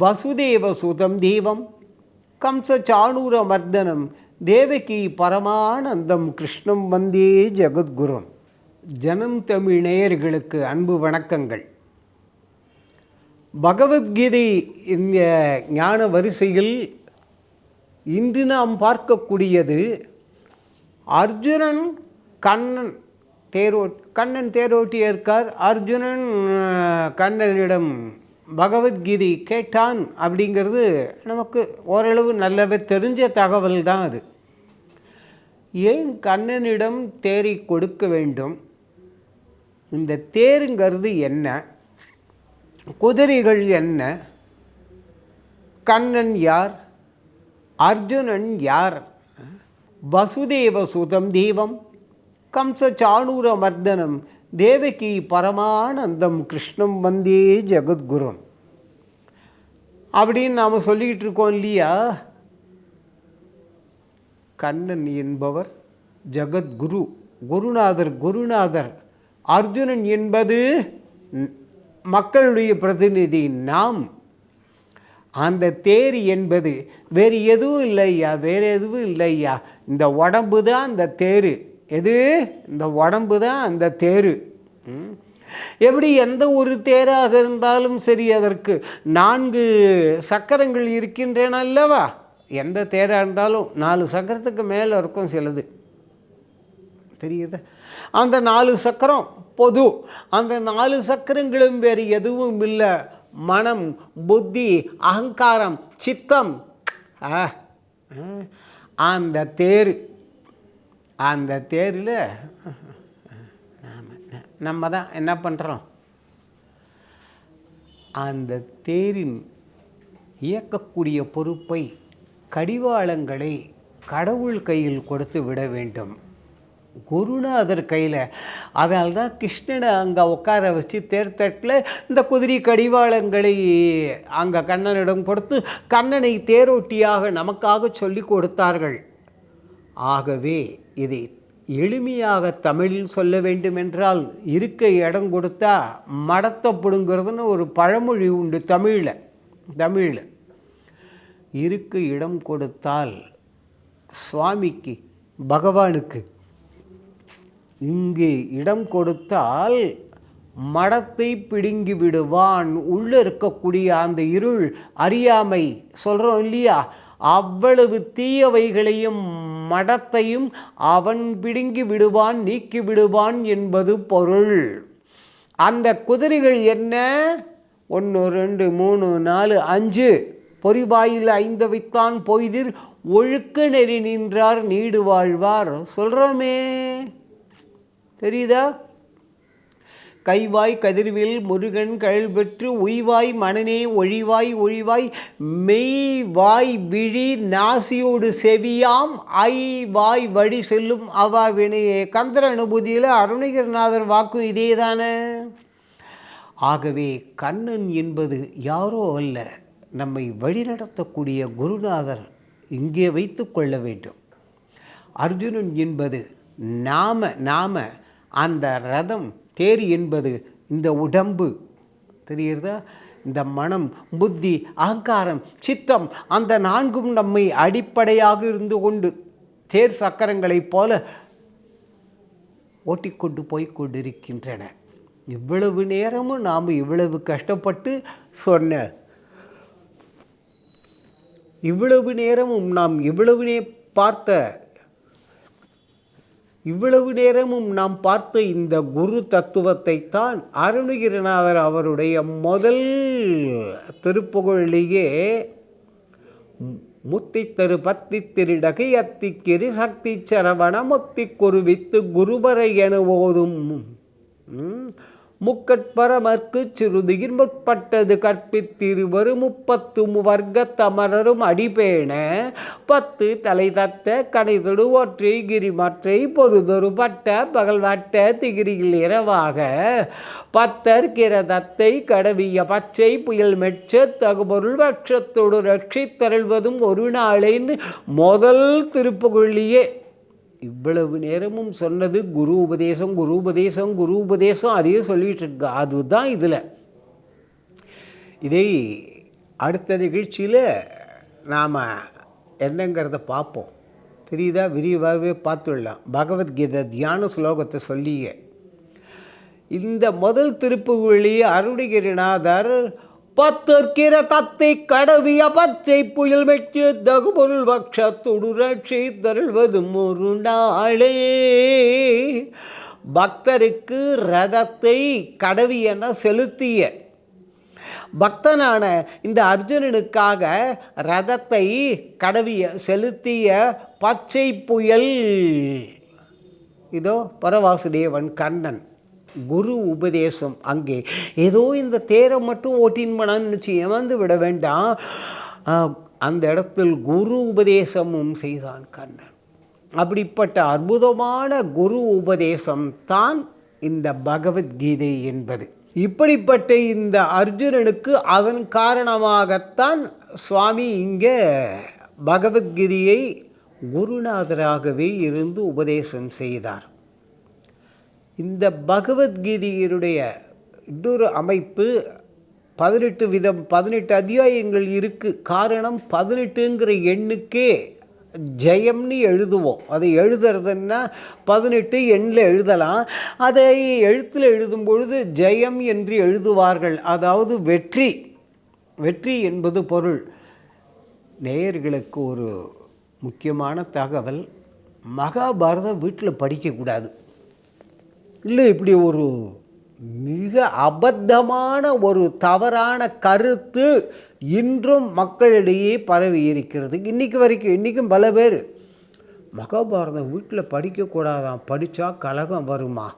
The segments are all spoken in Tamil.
வசுதேவ சுதம் தெய்வம். கம்சச்சாணூரமர்தனம் தேவகி பரமானந்தம் கிருஷ்ணம் வந்தே ஜெகத்குரும். ஜனம் தமிழ் நேயர்களுக்கு அன்பு வணக்கங்கள். பகவத்கீதை இந்த ஞான வரிசையில் இன்று நாம் பார்க்கக்கூடியது அர்ஜுனன் கண்ணன் தேரோ கண்ணன் தேரோட்டியிருக்கார் அர்ஜுனன் கண்ணனிடம் பகவத்கீதை கேட்டான் அப்படிங்கிறது நமக்கு ஓரளவு நல்லாவே தெரிஞ்ச தகவல் தான் அது. ஏன் கண்ணனிடம் தேரை கொடுக்க வேண்டும்? இந்த தேருங்கிறது என்ன? குதிரைகள் என்ன? கண்ணன் யார்? அர்ஜுனன் யார்? வசுதேவ சுதம் தெய்வம் கம்ச சாணூர மர்தனம் தேவகி பரமானந்தம் கிருஷ்ணம் வந்தே ஜெகத்குருன் அப்படின்னு நாம் சொல்லிக்கிட்டு இருக்கோம் இல்லையா? கண்ணன் என்பவர் ஜெகத்குரு குருநாதர் குருநாதர். அர்ஜுனன் என்பது மக்களுடைய பிரதிநிதி நாம். அந்த தேர் என்பது வேறு எதுவும் இல்லையா? வேறு எதுவும் இல்லையா? இந்த உடம்பு தான் அந்த தேர். எது? இந்த உடம்பு தான் அந்த தேர். ம். எப்படி எந்த ஒரு தேராக இருந்தாலும் சரி அதற்கு நான்கு சக்கரங்கள் இருக்கின்றன அல்லவா? எந்த தேராக இருந்தாலும் நாலு சக்கரத்துக்கு மேலே இருக்கும் சிலது. தெரியுதா? அந்த நாலு சக்கரம் பொது. அந்த நாலு சக்கரங்களும் வேறு எதுவும் இல்லை. மனம் புத்தி அகங்காரம் சித்தம். ஆ, ஆ, அந்த தேர். அந்த தேரில் நம்ம தான் என்ன பண்ணுறோம் அந்த தேரின் இயக்கக்கூடிய பொறுப்பை கடிவாளங்களை கடவுள் கையில் கொடுத்து விட வேண்டும். குருநாதர் கையில். அதனால்தான் கிருஷ்ணனை அங்கே உட்கார வச்சு தேர்தட்டில் இந்த குதிரை கடிவாளங்களை அங்கே கண்ணனிடம் கொடுத்து கண்ணனை தேரோட்டியாக நமக்காக சொல்லி கொடுத்தார்கள். ஆகவே இதை எளிமையாக தமிழில் சொல்ல வேண்டுமென்றால் இருக்க இடம் கொடுத்தா மடத்தப்படுங்கிறதுன்னு ஒரு பழமொழி உண்டு தமிழில் தமிழில். இருக்க இடம் கொடுத்தால் சுவாமிக்கு பகவானுக்கு. இங்கே இடம் கொடுத்தால் மடத்தை பிடுங்கி விடுவான். உள்ளே இருக்கக்கூடிய அந்த இருள் அறியாமை சொல்கிறோம் இல்லையா? அவ்வளவு தீயவைகளையும் மடத்தையும் அவன் பிடுங்கி விடுவான் நீக்கி விடுவான் என்பது பொருள். அந்த குதிரைகள் என்ன? ஒன்று ரெண்டு மூணு நாலு அஞ்சு. பொறிவாயில் ஐந்து வைத்தான் பொய்திர் ஒழுக்க நெறி நின்றார் நீடு வாழ்வார். சொல்கிறோமே தெரியுதா? கைவாய் கதிர்வில் முருகன் கழல்பெற்று உய்வாய் மனநே ஒழிவாய் ஒழிவாய் மெய் வாய் விழி நாசியோடு செவியாம் ஐ வாய் வழி செல்லும் அவா வினையே. கந்தர அனுபூதியில் அருணகிரிநாதர் வாக்கு இதே தானே ஆகவே கண்ணன் என்பது யாரோ அல்ல நம்மை வழிநடத்தக்கூடிய குருநாதர் இங்கே வைத்து கொள்ள வேண்டும். அர்ஜுனன் என்பது நாம நாம அந்த ரதம் தேர் என்பது இந்த உடம்பு. தெரிகிறதா? இந்த மனம் புத்தி அகங்காரம் சித்தம் அந்த நான்கும் நம்மை அடிப்படையாக இருந்து கொண்டு தேர் சக்கரங்களைப் போல ஓட்டிக்கொண்டு போய் கொண்டிருக்கின்றன. இவ்வளவு நேரமும் நாம் இவ்வளவு கஷ்டப்பட்டு சொன்ன இவ்வளவு நேரமும் நாம் இவ்வளவு நே பார்த்த இவ்வளவு நேரமும் நாம் பார்த்த இந்த குரு தத்துவத்தை தான் அருணகிரிநாதர் அவருடைய முதல் திருப்புகழிலேயே முத்தித்தரு பத்தி திருடகை அத்திக்கிரி சக்தி சரவண முத்தி குருவித்து குருபரை என ஓதும் ம், முக்கட்பரமர்க்கு சிறுதியின் முற்பட்டது கற்பித்திருவரு முப்பத்து வர்க்க தமரரும் அடிபேண பத்து தலை தத்த கனைதொடு ஒற்றை கிரிமற்றை பொறுதொரு பட்ட பகல்வட்ட திகிரியில் இரவாக. பத்தர் கிரதத்தை கடவிய பச்சை புயல் மெச்ச தகுபொருள் பட்சத்தோடு ரட்சித்தருள்வதும் ஒரு நாளின் முதல் திருப்புகொள்ளியே இவ்வளவு நேரமும் சொன்னது குரு உபதேசம் குரு உபதேசம் குரு உபதேசம் அதையே சொல்லிகிட்டு இருக்கு. அதுதான் இதில். இதை அடுத்த நிகழ்ச்சியில் நாம் என்னங்கிறத பார்ப்போம். தெரியுதா? விரிவாகவே பார்த்துடலாம். பகவத்கீதை தியான ஸ்லோகத்தை சொல்லியே. இந்த முதல் திருப்புகழி அருணகிரிநாதர் பத்திற்கிற தத்தை கடவிய பச்சை புயல் வெற்றி தகுபொருள் பக்ஷத்துடு ரட்சி தருள்வதும் ஒரு நாளே. பக்தருக்கு ரதத்தை கடவியென செலுத்திய பக்தனான இந்த அர்ஜுனனுக்காக ரதத்தை கடவிய செலுத்திய பச்சை புயல். இதோ பரவாசுதேவன் கண்ணன். குரு உபதேசம் அங்கே. ஏதோ இந்த தேரை மட்டும் ஓட்டின் பண்ணான்னு நினச்சி ஏமாந்து விட வேண்டாம். அந்த இடத்தில் குரு உபதேசமும் செய்தான் கண்ணன். அப்படிப்பட்ட அற்புதமான குரு உபதேசம் தான் இந்த பகவத்கீதை என்பது. இப்படிப்பட்ட இந்த அர்ஜுனனுக்கு அதன் காரணமாகத்தான் சுவாமி இங்கே பகவத்கீதையை குருநாதராகவே இருந்து உபதேசம் செய்தார். இந்த பகவத்கீதையினுடைய இன்னொரு அமைப்பு பதினெட்டு விதம் பதினெட்டு அத்தியாயங்கள் இருக்குது காரணம் பதினெட்டுங்கிற எண்ணுக்கே ஜெயம்னு எழுதுவோம். அதை எழுதுறதுன்னா பதினெட்டு எண்ணில் எழுதலாம். அதை எழுத்தில் எழுதும் பொழுது ஜெயம் என்று எழுதுவார்கள். அதாவது வெற்றி. வெற்றி என்பது பொருள். நேயர்களுக்கு ஒரு முக்கியமான தகவல். மகாபாரதம் வீட்டில் படிக்கக்கூடாது இல்லை இப்படி ஒரு மிக அபத்தமான ஒரு தவறான கருத்து இன்றும் மக்களிடையே பரவி இருக்கிறது. இன்றைக்கு வரைக்கும் இன்றைக்கும் பல பேர் மகாபாரதம் வீட்டில் படிக்கக்கூடாதான் படித்தா கலகம் வருமா?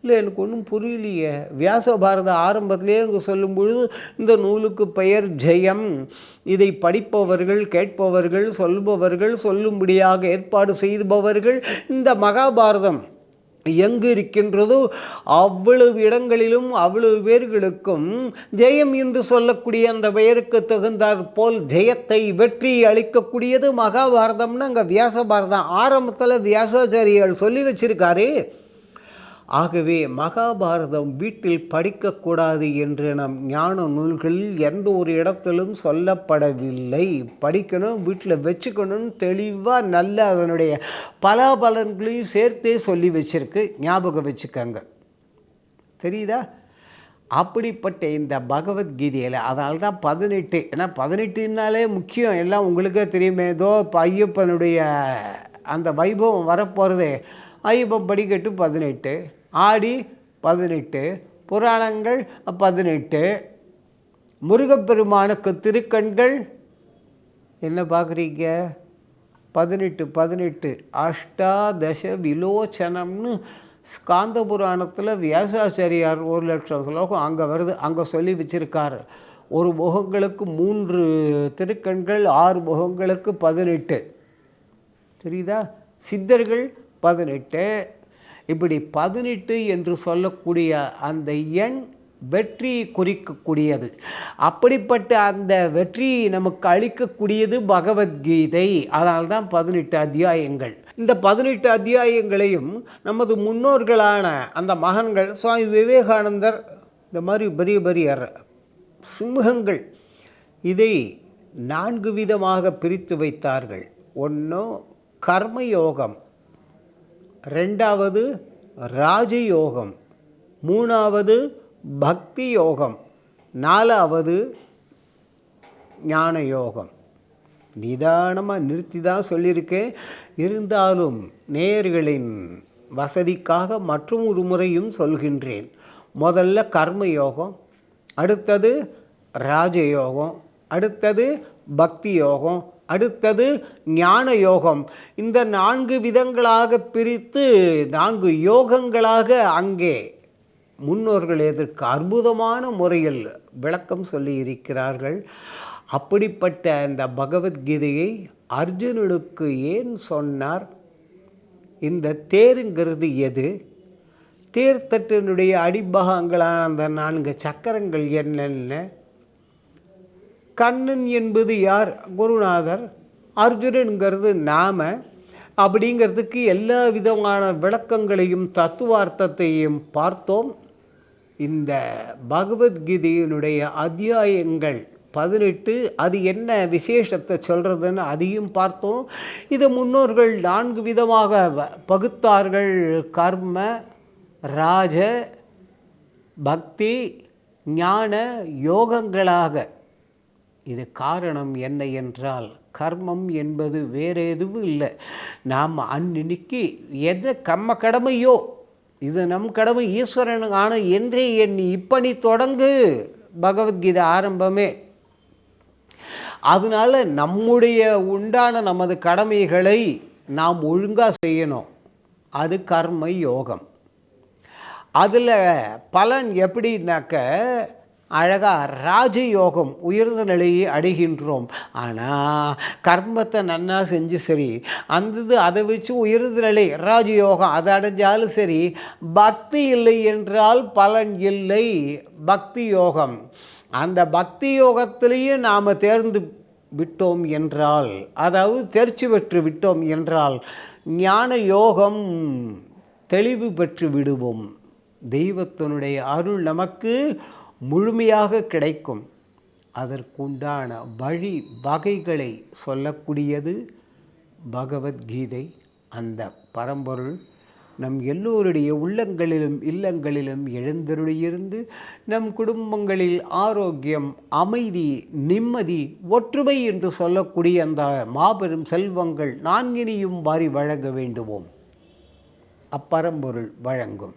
இல்லை எனக்கு ஒன்றும் புரியலையே. வியாச பாரத ஆரம்பத்திலே அங்கே சொல்லும் பொழுது இந்த நூலுக்கு பெயர் ஜெயம். இதை படிப்பவர்கள் கேட்பவர்கள் சொல்பவர்கள் சொல்லும்படியாக ஏற்பாடு செய்பவர்கள் இந்த மகாபாரதம். எங்கு இருக்கின்றதோ அவ்வளவு இடங்களிலும் அவ்வளவு பேர்களுக்கும் ஜெயம் என்று சொல்லக்கூடிய அந்த பெயருக்கு தகுந்தாற் போல் ஜெயத்தை வெற்றி அளிக்கக்கூடியது மகாபாரதம்னு அங்கே வியாச பாரதம் ஆரம்பத்தில் வியாசாச்சாரியால் சொல்லி வச்சிருக்காரு. ஆகவே மகாபாரதம் வீட்டில் படிக்கக்கூடாது என்று நம் ஞான நூல்களில் எந்த ஒரு இடத்திலும் சொல்லப்படவில்லை. படிக்கணும் வீட்டில் வச்சுக்கணும்னு தெளிவாக நல்ல அதனுடைய பலாபலன்களையும் சேர்த்தே சொல்லி வச்சிருக்கு. ஞாபகம் வச்சுக்கோங்க. தெரியுதா? அப்படிப்பட்ட இந்த பகவத்கீதையில் அதனால தான் பதினெட்டு. ஏன்னா பதினெட்டுனாலே முக்கியம். எல்லாம் உங்களுக்கே தெரியுமே. ஏதோ இப்போ ஐயப்பனுடைய அந்த வைபவம் வரப்போகிறது ஐயப்பன் படிக்கட்டு பதினெட்டு ஆடி பதினெட்டு புராணங்கள் பதினெட்டு முருகப்பெருமானுக்கு திருக்கண்கள். என்ன பார்க்குறீங்க? பதினெட்டு பதினெட்டு அஷ்டாதச விலோச்சனம்னு ஸ்காந்த புராணத்தில் வியாசாச்சாரியார் ஒரு லட்சம் ஸ்லோகம் அங்கே வருது அங்கே சொல்லி வச்சுருக்கார். ஒரு முகங்களுக்கு மூன்று திருக்கண்கள் ஆறு முகங்களுக்கு பதினெட்டு. தெரியுதா? சித்தர்கள் பதினெட்டு இப்படி பதினெட்டு என்று சொல்லக்கூடிய அந்த எண் வெற்றி குறிக்கக்கூடியது. அப்படிப்பட்ட அந்த வெற்றி நமக்கு அளிக்கக்கூடியது பகவத்கீதை. அதனால்தான் தான் பதினெட்டு அத்தியாயங்கள். இந்த பதினெட்டு அத்தியாயங்களையும் நமது முன்னோர்களான அந்த மகன்கள் சுவாமி விவேகானந்தர் இந்த மாதிரி பெரிய பெரிய சிம்ஹங்கள் இதை நான்கு விதமாக பிரித்து வைத்தார்கள். ஒன்று கர்மயோகம். ரெண்டாவது ராஜயோகம். மூணாவது பக்தி யோகம் நாலாவது ஞான யோகம் நிதானமாக நிறுத்தி தான் சொல்லியிருக்கேன். இருந்தாலும் நேயர்களின் வசதிக்காக மற்றும் ஒரு முறையும் சொல்கின்றேன். முதல்ல கர்ம யோகம் அடுத்தது ராஜயோகம் அடுத்தது பக்தி யோகம் அடுத்தது ஞான யோகம் இந்த நான்கு விதங்களாக பிரித்து நான்கு யோகங்களாக அங்கே முன்னோர்கள் எதற்கு அற்புதமான முறையில் விளக்கம் சொல்லி இருக்கிறார்கள். அப்படிப்பட்ட அந்த பகவத்கீதையை அர்ஜுனனுக்கு ஏன் சொன்னார்? இந்த தேருங்கிறது எது? தேர்தட்டினுடைய அடிபாகங்களான அந்த நான்கு சக்கரங்கள் என்னென்ன? கண்ணன் என்பது யார்? குருநாதர். அர்ஜுனனுங்கிறது நாம. அப்படிங்கிறதுக்கு எல்லா விதமான விளக்கங்களையும் தத்துவார்த்தத்தையும் பார்த்தோம். இந்த பகவத்கீதையினுடைய அத்தியாயங்கள் பதினெட்டு அது என்ன விசேஷத்தை சொல்கிறதுன்னு அதையும் பார்த்தோம். இதை முன்னோர்கள் நான்கு விதமாக வ- பகுத்தார்கள். கர்ம ராஜ பக்தி ஞான யோகங்களாக. இது காரணம் என்ன என்றால் கர்மம் என்பது வேறு எதுவும் இல்லை. நாம் அன்னிக்கு எது கம்ம கடமையோ இது நம் கடமை ஈஸ்வரன் ஆனால் என்றே எண்ணி இப்பணி தொடங்கு. பகவத்கீதை ஆரம்பமே. அதனால் நம்முடைய உண்டான நமது கடமைகளை நாம் ஒழுங்காக செய்யணும். அது கர்ம யோகம். அதில் பலன் எப்படின்னாக்க அழகாக ராஜயோகம் உயர்ந்த நிலையை அடைகின்றோம். ஆனால் கர்மத்தை நன்னா செஞ்சு சரி அந்த இது அதை வச்சு உயர்ந்த நிலை ராஜயோகம் அதை அடைஞ்சாலும் சரி பக்தி இல்லை என்றால் பலன் இல்லை. பக்தி யோகம். அந்த பக்தி யோகத்திலேயே நாம் தேர்ந்து விட்டோம் என்றால் அதாவது தேர்ச்சி பெற்று விட்டோம் என்றால் ஞான யோகம் தெளிவு பெற்று விடுவோம். தெய்வத்தினுடைய அருள் நமக்கு முழுமையாக கிடைக்கும். அதற்குண்டான வழி வகைகளை சொல்லக்கூடியது பகவத்கீதை. அந்த பரம்பொருள் நம் எல்லோருடைய உள்ளங்களிலும் இல்லங்களிலும் எழுந்தருளியிருந்து நம் குடும்பங்களில் ஆரோக்கியம் அமைதி நிம்மதி ஒற்றுமை என்று சொல்லக்கூடிய அந்த மாபெரும் செல்வங்கள் நான்கினியும் வாரி வழங்க வேண்டுவோம். அப்பரம்பொருள் வழங்கும்.